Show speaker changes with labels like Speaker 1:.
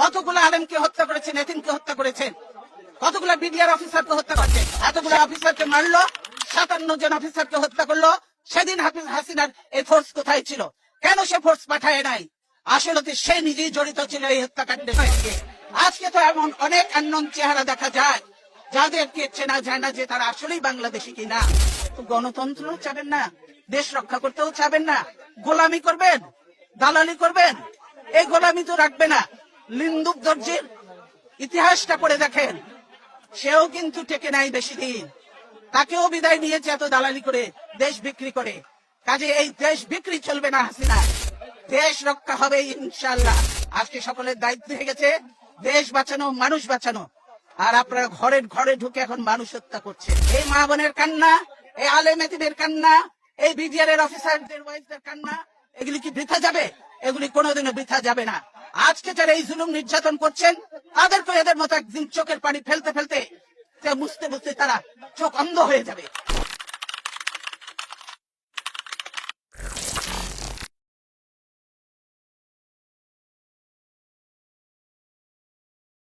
Speaker 1: কতগুলো আলেমকে হত্যা করেছেন, এতিমকে হত্যা করেছেন? কতগুলো বিডিআর অফিসারকে হত্যা করছে এতগুলো অফিসারকে মারলো, সাতান্ন জন অফিসারকে হত্যা করল। সেদিন হাফিজ হাসিনার এই ফোর্স কোথায় ছিল? কেন সে ফোর্স পাঠায় নাই? আসলে সে নিজেই জড়িত ছিল এই হত্যাকাণ্ডের সঙ্গে। আজকে তো এমন অনেক আন্নন চেহারা দেখা যায়, যাদেরকে চেনা যায় না যে তারা আসলেই বাংলাদেশি কিনা। গণতন্ত্র চাবেন না, দেশ রক্ষা করতেও চাবেন না। গোলামি করবেন, দালালি করবেন, এই গোলামি তো রাখবে না। লিন্দুক দর্জির ইতিহাসটা পড়ে দেখেন। সেও কিন্তু টেকে নাই বেশি দিন। তাকেও বিদায় নিয়েছে এত দালালি করে, দেশ বিক্রি করে। কাজে এই দেশ বিক্রি চলবে না, হাসিনা। দেশ রক্ষা হবে ইনশাল্লাহ আজকে সকলের দায়িত্ব হয়ে গেছে, দেশ বাঁচানো, মানুষ বাঁচানো। আর আপনারা ঘরের ঘরে ঢুকে এখন মানুষ হত্যা করছে এই মা বোনের কান্না, এই আলেম এতিমের কান্না, এই বিডিআর এর অফিসারদের ওয়াইফদের কান্না, এগুলি কি বৃথা যাবে? এগুলি কোনোদিনও বৃথা যাবে না। আজকে যারা এই জুলুম নির্যাতন করছেন তাদেরকে এদের মতো একদিন চোখের পানি ফেলতে ফেলতে বুঝতে বুঝতে তারা চোখ অন্ধ হয়ে যাবে।